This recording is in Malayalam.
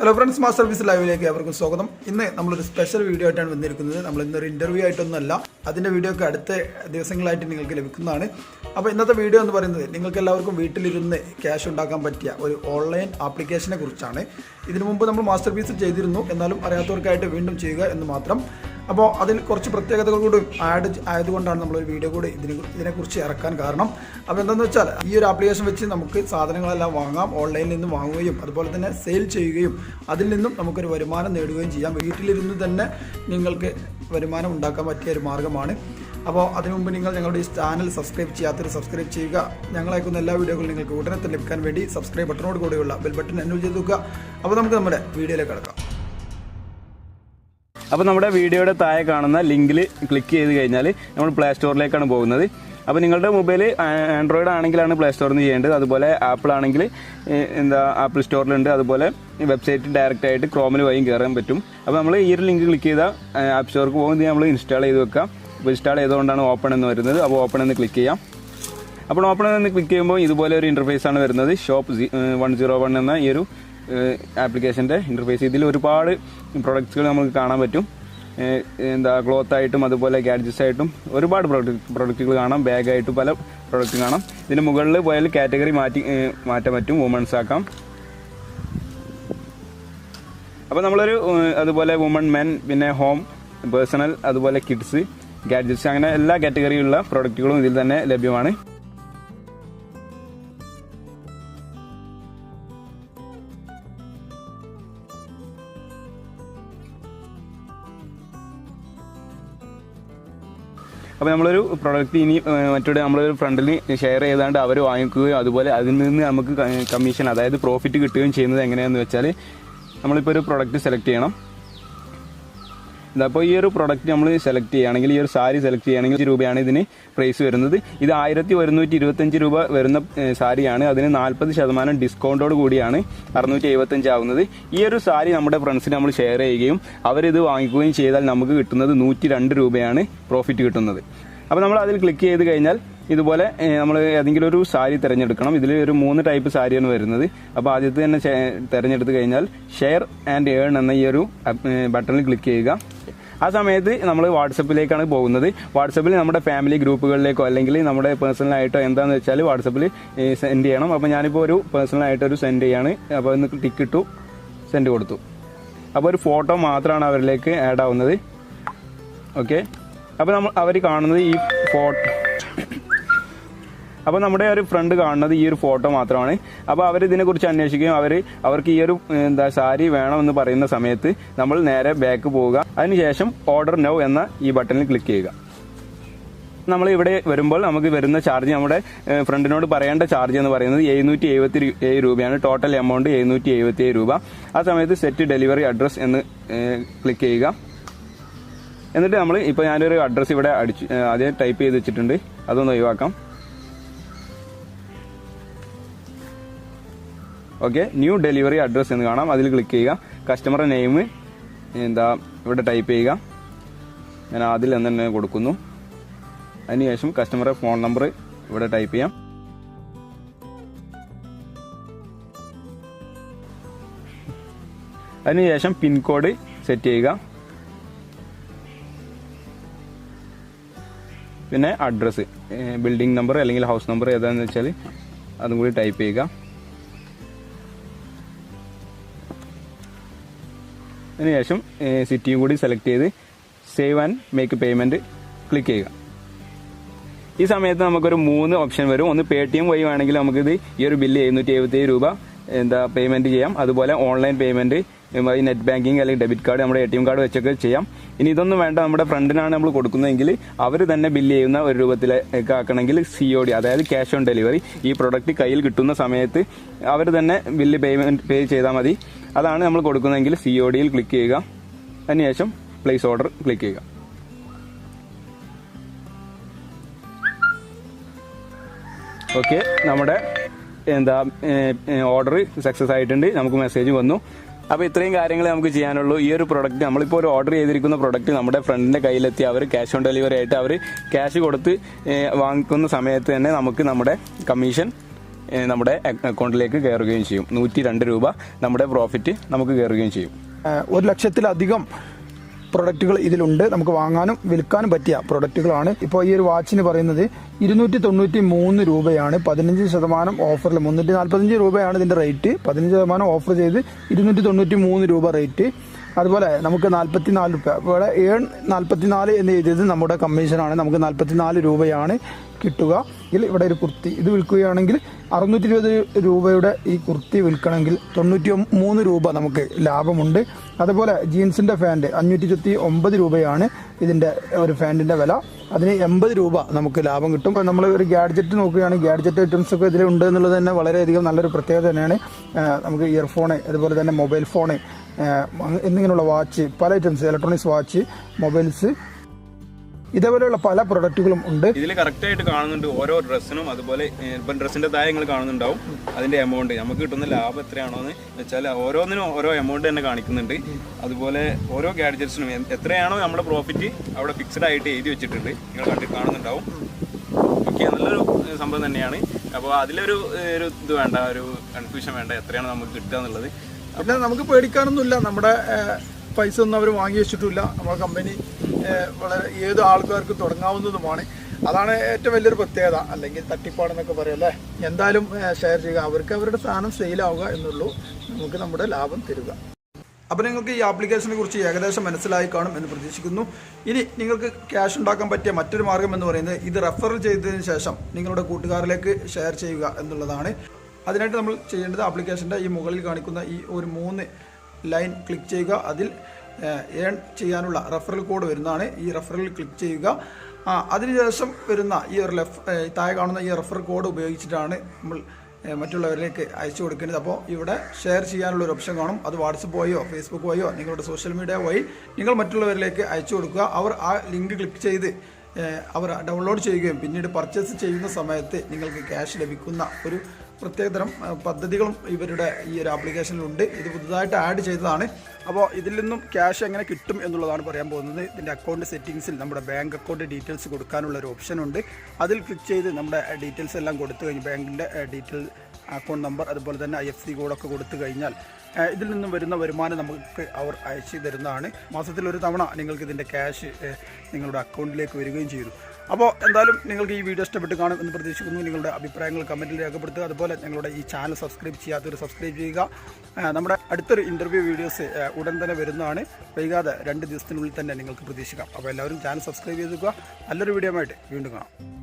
ഹലോ ഫ്രണ്ട്സ് മാ സർവീസ് ലൈവിലേക്ക് അവർക്ക് സ്വാഗതം. ഇന്ന് നമ്മളൊരു സ്പെഷ്യൽ വീഡിയോ ആയിട്ടാണ് വന്നിരിക്കുന്നത്. നമ്മൾ ഇന്നൊരു ഇന്റർവ്യൂ ആയിട്ടൊന്നുമല്ല. അതിന്റെ വീഡിയോ ഒക്കെ അടുത്ത ദിവസങ്ങളായിട്ട് നിങ്ങൾക്ക് ലഭിക്കുന്നതാണ്. അപ്പോൾ ഇന്നത്തെ വീഡിയോ എന്ന് പറയുന്നത് നിങ്ങൾക്ക് എല്ലാവർക്കും വീട്ടിലിരുന്ന് ക്യാഷ് ഉണ്ടാക്കാൻ പറ്റിയ ഒരു ഓൺലൈൻ ആപ്ലിക്കേഷനെ കുറിച്ചാണ്. ഇതിനു മുമ്പ് നമ്മൾ മാസ്റ്റർ പീസ് ചെയ്തിരുന്നു. എന്നാലും അറിയാത്തവർക്കായിട്ട് വീണ്ടും ചെയ്യുക എന്ന് മാത്രം. അപ്പോൾ അതിന് കുറച്ച് പ്രത്യേകതകൾ കൂടി ആഡ് ആയതുകൊണ്ടാണ് നമ്മളൊരു വീഡിയോ കൂടി ഇതിനെ ഇതിനെക്കുറിച്ച് ഇറക്കാൻ കാരണം. അപ്പോൾ എന്താണെന്ന് വെച്ചാൽ ഈ ഒരു ആപ്ലിക്കേഷൻ വെച്ച് നമുക്ക് സാധനങ്ങളെല്ലാം വാങ്ങാം ഓൺലൈനിൽ നിന്ന് വാങ്ങുകയും അതുപോലെ തന്നെ സെയിൽ ചെയ്യുകയും അതിൽ നിന്നും നമുക്കൊരു വരുമാനം നേടുകയും ചെയ്യാം. വീട്ടിലിരുന്ന് തന്നെ നിങ്ങൾക്ക് വരുമാനം ഉണ്ടാക്കാൻ പറ്റിയ ഒരു മാർഗമാണ് അപ്പോൾ അതിനു മുമ്പ് നിങ്ങൾ ഞങ്ങളുടെ ഈ ചാനൽ സബ്സ്ക്രൈബ് ചെയ്യാത്തൊരു സബ്സ്ക്രൈബ് ചെയ്യുക. ഞങ്ങൾ എല്ലാ വീഡിയോകളും നിങ്ങൾക്ക് ഉടനെ ലഭിക്കാൻ വേണ്ടി സബ്സ്ക്രൈബ് ബട്ടണോട് കൂടെയുള്ള ബെൽ ബട്ടൺ എന്നുൾ ചെയ്ത് നോക്കുക അപ്പോൾ നമുക്ക് നമ്മുടെ വീഡിയോയിലേക്ക് കിടക്കാം. അപ്പോൾ നമ്മുടെ വീഡിയോയുടെ താഴെ കാണുന്ന ലിങ്കിൽ ക്ലിക്ക് ചെയ്ത് കഴിഞ്ഞാൽ നമ്മൾ പ്ലേ സ്റ്റോറിലേക്കാണ് പോകുന്നത്. അപ്പോൾ നിങ്ങളുടെ മൊബൈൽ ആൻഡ്രോയിഡ് ആണെങ്കിലാണ് പ്ലേ സ്റ്റോറിൽ നിന്ന് ചെയ്യേണ്ടത്. അതുപോലെ ആപ്പിൾ ആണെങ്കിൽ എന്താ ആപ്പിൾ സ്റ്റോറിലുണ്ട് അതുപോലെ വെബ്സൈറ്റ് ഡയറക്റ്റ് ആയിട്ട് ക്രോമിൽ വഴിയും കയറാൻ പറ്റും. അപ്പോൾ നമ്മൾ ഈ ഒരു ലിങ്ക് ക്ലിക്ക് ചെയ്താൽ ആപ്പ് സ്റ്റോർക്ക് പോകുന്നത് നമ്മൾ ഇൻസ്റ്റാൾ ചെയ്ത് വെക്കാം. അപ്പോൾ ഇൻസ്റ്റാൾ ചെയ്തുകൊണ്ടാണ് ഓപ്പൺ എന്ന് വരുന്നത്. അപ്പോൾ ഓപ്പൺ എന്ന് ക്ലിക്ക് ചെയ്യാം. അപ്പോൾ ഓപ്പൺ എന്ന് ക്ലിക്ക് ചെയ്യുമ്പോൾ ഇതുപോലെ ഒരു ഇന്റർഫേസ് ആണ് വരുന്നത്. ഷോപ്പ് വൺ സീറോ വൺ എന്ന ഈ ഒരു ആപ്ലിക്കേഷന്റെ ഇന്റർഫേസ് ഇതിൽ ഒരുപാട് പ്രൊഡക്ട്സുകൾ നമുക്ക് കാണാൻ പറ്റും. എന്താ ക്ലോത്ത് ആയിട്ടും അതുപോലെ ഗാഡ്ജറ്റ്സ് ആയിട്ടും ഒരുപാട് പ്രൊഡക്റ്റ് പ്രൊഡക്റ്റുകൾ കാണാം. ബാഗായിട്ടും പല പ്രൊഡക്റ്റ് കാണാം. ഇതിന് മുകളിൽ പോയാൽ കാറ്റഗറി മാറ്റി മാറ്റാൻ പറ്റും. വുമൺസ് ആക്കാം. അപ്പോൾ നമ്മളൊരു അതുപോലെ വുമൺ മെൻ പിന്നെ ഹോം പേഴ്സണൽ അതുപോലെ കിഡ്സ് ഗാഡ്ജറ്റ്സ് അങ്ങനെ എല്ലാ കാറ്റഗറിയിലുള്ള പ്രൊഡക്റ്റുകളും ഇതിൽ തന്നെ ലഭ്യമാണ്. അപ്പോൾ നമ്മളൊരു പ്രൊഡക്റ്റ് ഇനി മറ്റൊരു നമ്മളൊരു ഫ്രണ്ടിൽ ഷെയർ ചെയ്താണ്ട് അവർ വാങ്ങിക്കുകയും അതുപോലെ അതിൽ നിന്ന് നമുക്ക് കമ്മീഷൻ അതായത് പ്രോഫിറ്റ് കിട്ടുകയും ചെയ്യുന്നത് എങ്ങനെയാണെന്ന് വെച്ചാൽ നമ്മളിപ്പോൾ ഒരു പ്രൊഡക്റ്റ് സെലക്ട് ചെയ്യണം. അപ്പോൾ ഈ ഒരു പ്രൊഡക്റ്റ് നമ്മൾ സെലക്ട് ചെയ്യുകയാണെങ്കിൽ ഈ ഒരു സാരി സെലക്ട് ചെയ്യുകയാണെങ്കിൽ രൂപയാണ് ഇതിന് പ്രൈസ് വരുന്നത്. ഇത് ആയിരത്തി ഒരുന്നൂറ്റി ഇരുപത്തഞ്ച് രൂപ വരുന്ന സാരിയാണ്. അതിന് നാൽപ്പത് ശതമാനം ഡിസ്കൗണ്ടോട് കൂടിയാണ് അറുന്നൂറ്റി എഴുപത്തഞ്ച് ആവുന്നത്. ഈ ഒരു സാരി നമ്മുടെ ഫ്രണ്ട്സിന് നമ്മൾ ഷെയർ ചെയ്യുകയും അവരിത് വാങ്ങിക്കുകയും ചെയ്താൽ നമുക്ക് കിട്ടുന്നത് നൂറ്റി രണ്ട് രൂപയാണ് പ്രോഫിറ്റ് കിട്ടുന്നത്. അപ്പോൾ നമ്മൾ അതിൽ ക്ലിക്ക് ചെയ്ത് കഴിഞ്ഞാൽ ഇതുപോലെ നമ്മൾ ഏതെങ്കിലും ഒരു സാരി തിരഞ്ഞെടുക്കണം. ഇതിൽ ഒരു മൂന്ന് ടൈപ്പ് സാരിയാണ് വരുന്നത്. അപ്പോൾ ആദ്യത്തെ തന്നെ തിരഞ്ഞെടുത്ത് കഴിഞ്ഞാൽ ഷെയർ ആൻഡ് ഏൺ എന്ന ഈ ഒരു ബട്ടണിൽ ക്ലിക്ക് ചെയ്യുക. ആ സമയത്ത് നമ്മൾ വാട്സപ്പിലേക്കാണ് പോകുന്നത്. വാട്സപ്പിൽ നമ്മുടെ ഫാമിലി ഗ്രൂപ്പുകളിലേക്കോ അല്ലെങ്കിൽ നമ്മുടെ പേഴ്സണലായിട്ടോ എന്താണെന്ന് വെച്ചാൽ വാട്സപ്പിൽ സെൻഡ് ചെയ്യണം. അപ്പോൾ ഞാനിപ്പോൾ ഒരു പേഴ്സണലായിട്ടൊരു സെൻഡ് ചെയ്യാണ്. അപ്പോൾ ഒന്ന് ടിക്ക് ഇട്ടു സെൻഡ് കൊടുത്തു. അപ്പോൾ ഒരു ഫോട്ടോ മാത്രമാണ് അവരിലേക്ക് ആഡ് ആവുന്നത്. ഓക്കെ അപ്പോൾ നമ്മൾ അവർ കാണുന്നത് ഈ ഫോട്ടോ അപ്പോൾ നമ്മുടെ ഒരു ഫ്രണ്ട് കാണുന്നത് ഈ ഒരു ഫോട്ടോ മാത്രമാണ്. അപ്പോൾ അവർ ഇതിനെക്കുറിച്ച് അന്വേഷിക്കുകയും അവർ അവർക്ക് ഈ ഒരു എന്താ സാരി വേണമെന്ന് പറയുന്ന സമയത്ത് നമ്മൾ നേരെ ബാക്ക് പോവുക. അതിനുശേഷം ഓർഡർ നൗ എന്ന ഈ ബട്ടണിൽ ക്ലിക്ക് ചെയ്യുക. നമ്മൾ ഇവിടെ വരുമ്പോൾ നമുക്ക് വരുന്ന ചാർജ് നമ്മുടെ ഫ്രണ്ടിനോട് പറയേണ്ട ചാർജ് എന്ന് പറയുന്നത് എഴുന്നൂറ്റി എഴുപത്തി ഏഴ് രൂപയാണ്. ടോട്ടൽ എമൗണ്ട് എഴുന്നൂറ്റി എഴുപത്തി ഏഴ് രൂപ. ആ സമയത്ത് സെറ്റ് ഡെലിവറി അഡ്രസ് എന്ന് ക്ലിക്ക് ചെയ്യുക. എന്നിട്ട് നമ്മൾ ഇപ്പോൾ ഞാനൊരു അഡ്രസ്സ് ഇവിടെ അടിച്ചു അതേ ടൈപ്പ് ചെയ്ത് വെച്ചിട്ടുണ്ട്. അതൊന്ന് ഒഴിവാക്കാം. ഓക്കെ ന്യൂ ഡെലിവറി അഡ്രസ്സ് എന്ന് കാണാം. അതിൽ ക്ലിക്ക് ചെയ്യുക. കസ്റ്റമറുടെ നെയിം എന്താ ഇവിടെ ടൈപ്പ് ചെയ്യുക. ഞാൻ അതിൽ എന്ന് തന്നെ കൊടുക്കുന്നു. അതിനുശേഷം കസ്റ്റമറുടെ ഫോൺ നമ്പർ ഇവിടെ ടൈപ്പ് ചെയ്യാം. അതിനുശേഷം പിൻകോഡ് സെറ്റ് ചെയ്യുക. പിന്നെ അഡ്രസ്സ് ബിൽഡിംഗ് നമ്പർ അല്ലെങ്കിൽ ഹൗസ് നമ്പർ ഏതാണെന്ന് വെച്ചാൽ അതും കൂടി ടൈപ്പ് ചെയ്യുക. അതിനുശേഷം സിറ്റിയും കൂടി സെലക്ട് ചെയ്ത് save and make payment click ചെയ്യുക. ഈ സമയത്ത് നമുക്കൊരു മൂന്ന് ഓപ്ഷൻ വരും. ഒന്ന് പേ ടി എം വഴി വേണമെങ്കിൽ നമുക്കിത് ഈ ഒരു ബില്ല് എഴുന്നൂറ്റി എഴുപത്തി രൂപ എന്താ പേയ്മെന്റ് ചെയ്യാം. അതുപോലെ ഓൺലൈൻ പേയ്മെന്റ് നെറ്റ് ബാങ്കിങ് അല്ലെങ്കിൽ ഡെബിറ്റ് കാർഡ് നമ്മുടെ എ ടി എം കാർഡ് വെച്ചൊക്കെ ചെയ്യാം. ഇനി ഇതൊന്നും വേണ്ട. നമ്മുടെ ഫ്രണ്ടിനാണ് നമ്മൾ കൊടുക്കുന്നതെങ്കിൽ അവർ തന്നെ ബില്ല് ചെയ്യുന്ന ഒരു രൂപത്തിലേക്ക് ആക്കണമെങ്കിൽ സി ഒ ഡി അതായത് ക്യാഷ് ഓൺ ഡെലിവറി ഈ പ്രൊഡക്റ്റ് കയ്യിൽ കിട്ടുന്ന സമയത്ത് അവർ തന്നെ ബില്ല് പേയ്മെന്റ് പേ ചെയ്താൽ മതി. അതാണ് നമ്മൾ കൊടുക്കുന്നതെങ്കിൽ സി ഒ ഡിയിൽ ക്ലിക്ക് ചെയ്യുക. അതിനുശേഷം പ്ലേസ് ഓർഡർ ക്ലിക്ക് ചെയ്യുക. ഓക്കെ നമ്മുടെ എന്താ ഓർഡർ സക്സസ് ആയിട്ടുണ്ട്. നമുക്ക് മെസ്സേജ് വന്നു. അപ്പോൾ ഇത്രയും കാര്യങ്ങൾ നമുക്ക് ചെയ്യാനുള്ളൂ. ഈ ഒരു പ്രൊഡക്റ്റ് നമ്മളിപ്പോൾ ഒരു ഓർഡർ ചെയ്തിരിക്കുന്ന പ്രൊഡക്റ്റ് നമ്മുടെ ഫ്രണ്ടിന്റെ കയ്യിലെത്തി. അവർ ക്യാഷ് ഓൺ ഡെലിവറി ആയിട്ട് അവർ ക്യാഷ് കൊടുത്ത് വാങ്ങിക്കുന്ന സമയത്ത് തന്നെ നമുക്ക് നമ്മുടെ കമ്മീഷൻ നമ്മുടെ അക്കൗണ്ടിലേക്ക് കയറുകയും ചെയ്യും. നൂറ്റി രണ്ട് രൂപ നമ്മുടെ പ്രോഫിറ്റ് നമുക്ക് കയറുകയും ചെയ്യും. ഒരു ലക്ഷത്തിലധികം പ്രൊഡക്റ്റുകൾ ഇതിലുണ്ട്. നമുക്ക് വാങ്ങാനും വിൽക്കാനും പറ്റിയ പ്രൊഡക്റ്റുകളാണ് ഇപ്പോൾ ഈ ഒരു വാച്ചിന് പറയുന്നത് ഇരുന്നൂറ്റി തൊണ്ണൂറ്റി മൂന്ന് രൂപയാണ്. പതിനഞ്ച് ശതമാനം ഓഫറിൽ മുന്നൂറ്റി നാൽപ്പത്തഞ്ച് രൂപയാണ് ഇതിന്റെ റേറ്റ് പതിനഞ്ച് ശതമാനം ഓഫർ ചെയ്ത് ഇരുന്നൂറ്റി തൊണ്ണൂറ്റി മൂന്ന് രൂപ റേറ്റ് അതുപോലെ നമുക്ക് നാൽപ്പത്തി നാല് രൂപ. ഇവിടെ ഏൺ നാൽപ്പത്തി നാല് എന്ന് എഴുതിയത് നമ്മുടെ കമ്മീഷനാണ് നമുക്ക് നാൽപ്പത്തി നാല് രൂപയാണ് കിട്ടുക. ഇതിൽ ഇവിടെ ഒരു കുർത്തി. ഇത് വിൽക്കുകയാണെങ്കിൽ അറുന്നൂറ്റി ഇരുപത് രൂപയുടെ ഈ കുർത്തി വിൽക്കണമെങ്കിൽ തൊണ്ണൂറ്റി മൂന്ന് രൂപ നമുക്ക് ലാഭമുണ്ട്. അതുപോലെ ജീൻസിന്റെ ഫാന്റ് അഞ്ഞൂറ്റി ഇരുപത്തി ഒമ്പത് രൂപയാണ് ഇതിന്റെ ഒരു ഫാന്റിന്റെ വില. അതിന് എൺപത് രൂപ നമുക്ക് ലാഭം കിട്ടും. അപ്പോൾ നമ്മൾ ഒരു ഗാഡ്ജറ്റ് നോക്കുകയാണെങ്കിൽ ഗാഡ്ജറ്റ് ഐറ്റംസ് ഒക്കെ ഇതിലുണ്ട് എന്നുള്ളത് തന്നെ വളരെയധികം നല്ലൊരു പ്രത്യേകത തന്നെയാണ്. നമുക്ക് ഇയർഫോൺ അതുപോലെ തന്നെ മൊബൈൽ ഫോണ് എന്നിങ്ങനെയുള്ള വാച്ച് പല ഐറ്റംസ് ഇലക്ട്രോണിക്സ് വാച്ച് മൊബൈൽസ് ഇതേപോലെയുള്ള പല പ്രൊഡക്റ്റുകളും ഉണ്ട്. ഇതിൽ കറക്റ്റ് ആയിട്ട് കാണുന്നുണ്ട് ഓരോ ഡ്രസ്സിനും അതുപോലെ ഇപ്പം ഡ്രസ്സിന്റെ താഴെ നിങ്ങൾ കാണുന്നുണ്ടാവും. അതിന്റെ എമൗണ്ട് നമുക്ക് കിട്ടുന്ന ലാഭം എത്രയാണോ എന്ന് വെച്ചാൽ ഓരോന്നിനും ഓരോ എമൗണ്ട് തന്നെ കാണിക്കുന്നുണ്ട്. അതുപോലെ ഓരോ ഗാഡ്ജറ്റ്സിനും എത്രയാണോ നമ്മുടെ പ്രോഫിറ്റ് അവിടെ ഫിക്സ്ഡ് ആയിട്ട് എഴുതി വെച്ചിട്ടുണ്ട്. നിങ്ങൾ കണ്ടി കാണുന്നുണ്ടാവും. ഓക്കെ നല്ലൊരു സംഭവം തന്നെയാണ്. അപ്പോൾ അതിലൊരു ഒരു ഇത് വേണ്ട ഒരു കൺഫ്യൂഷൻ വേണ്ട എത്രയാണോ നമുക്ക് കിട്ടുക എന്നുള്ളത്. പിന്നെ നമുക്ക് പേടിക്കാനൊന്നുമില്ല. നമ്മുടെ പൈസ ഒന്നും അവർ വാങ്ങി വെച്ചിട്ടില്ല. നമ്മുടെ കമ്പനി വളരെ ഏത് ആൾക്കാർക്ക് തുടങ്ങാവുന്നതുമാണ്. അതാണ് ഏറ്റവും വലിയൊരു പ്രത്യേകത. അല്ലെങ്കിൽ തട്ടിപ്പാടെന്നൊക്കെ പറയും അല്ലേ? എന്തായാലും ഷെയർ ചെയ്യുക. അവർക്ക് അവരുടെ സാധനം സെയിലാവുക എന്നുള്ളൂ. നമുക്ക് നമ്മുടെ ലാഭം തരുക. അപ്പോൾ നിങ്ങൾക്ക് ഈ ആപ്ലിക്കേഷനെ കുറിച്ച് ഏകദേശം മനസ്സിലായി കാണും എന്ന് പ്രതീക്ഷിക്കുന്നു. ഇനി നിങ്ങൾക്ക് ക്യാഷ് ഉണ്ടാക്കാൻ പറ്റിയ മറ്റൊരു മാർഗം എന്ന് പറയുന്നത് ഇത് റെഫർ ചെയ്തതിന് ശേഷം നിങ്ങളുടെ കൂട്ടുകാരിലേക്ക് ഷെയർ ചെയ്യുക എന്നുള്ളതാണ്. അതിനായിട്ട് നമ്മൾ ചെയ്യേണ്ടത് ആപ്ലിക്കേഷന്റെ ഈ മുകളിൽ കാണിക്കുന്ന ഈ ഒരു മൂന്ന് ലൈൻ ക്ലിക്ക് ചെയ്യുക. അതിൽ ഏൺ ചെയ്യാനുള്ള റെഫറൽ കോഡ് വരുന്നതാണ്. ഈ റെഫറൽ ക്ലിക്ക് ചെയ്യുക. അതിനുശേഷം വരുന്ന ഈ ഒരു ലെഫ് താഴെ കാണുന്ന ഈ റെഫർ കോഡ് ഉപയോഗിച്ചിട്ടാണ് നമ്മൾ മറ്റുള്ളവരിലേക്ക് അയച്ചു കൊടുക്കേണ്ടത് അപ്പോൾ ഇവിടെ ഷെയർ ചെയ്യാനുള്ള ഒരു ഓപ്ഷൻ കാണും. അത് വാട്സപ്പ് വഴിയോ ഫേസ്ബുക്ക് വഴിയോ നിങ്ങളുടെ സോഷ്യൽ മീഡിയ വഴി നിങ്ങൾ മറ്റുള്ളവരിലേക്ക് അയച്ചു കൊടുക്കുക. അവർ ആ ലിങ്ക് ക്ലിക്ക് ചെയ്ത് അവർ ഡൗൺലോഡ് ചെയ്യുകയും പിന്നീട് പർച്ചേസ് ചെയ്യുന്ന സമയത്ത് നിങ്ങൾക്ക് ക്യാഷ് ലഭിക്കുന്ന ഒരു പ്രത്യേകതരം പദ്ധതികളും ഇവരുടെ ഈ ഒരു ആപ്ലിക്കേഷനിലുണ്ട്. ഇത് പുതുതായിട്ട് ആഡ് ചെയ്തതാണ്. അപ്പോൾ ഇതിൽ നിന്നും ക്യാഷ് എങ്ങനെ കിട്ടും എന്നുള്ളതാണ് പറയാൻ പോകുന്നത്. ഇതിന്റെ അക്കൗണ്ട് സെറ്റിങ്സിൽ നമ്മുടെ ബാങ്ക് അക്കൗണ്ട് ഡീറ്റെയിൽസ് കൊടുക്കാനുള്ള ഒരു ഓപ്ഷൻ ഉണ്ട് അതിൽ ക്ലിക്ക് ചെയ്ത് നമ്മുടെ ഡീറ്റെയിൽസ് എല്ലാം കൊടുത്തു കഴിഞ്ഞ് ബാങ്കിന്റെ ഡീറ്റെയിൽ അക്കൗണ്ട് നമ്പർ അതുപോലെ തന്നെ ഐ എഫ് സി കോഡൊക്കെ കൊടുത്തു കഴിഞ്ഞാൽ ഇതിൽ നിന്നും വരുന്ന വരുമാനം നമുക്ക് അവർ അയച്ചു തരുന്നതാണ്. മാസത്തിൽ ഒരു തവണ നിങ്ങൾക്ക് ഇതിന്റെ ക്യാഷ് നിങ്ങളുടെ അക്കൗണ്ടിലേക്ക് വരികയും ചെയ്തു. അപ്പോൾ എന്തായാലും നിങ്ങൾക്ക് ഈ വീഡിയോ ഇഷ്ടപ്പെട്ട് കാണും എന്ന് പ്രതീക്ഷിക്കുന്നു. നിങ്ങളുടെ അഭിപ്രായങ്ങൾ കമന്റിൽ രേഖപ്പെടുത്തുക. അതുപോലെ ഞങ്ങളുടെ ഈ ചാനൽ സബ്സ്ക്രൈബ് ചെയ്യാത്തവർ സബ്സ്ക്രൈബ് ചെയ്യുക. നമ്മുടെ അടുത്തൊരു ഇന്റർവ്യൂ വീഡിയോസ് ഉടൻ തന്നെ വരുന്നതാണ്. വൈകാതെ രണ്ട് ദിവസത്തിനുള്ളിൽ തന്നെ നിങ്ങൾക്ക് പ്രതീക്ഷിക്കാം. അപ്പോൾ എല്ലാവരും ചാനൽ സബ്സ്ക്രൈബ് ചെയ്തുക നല്ലൊരു വീഡിയോ ആയിട്ട് വീണ്ടും കാണാം.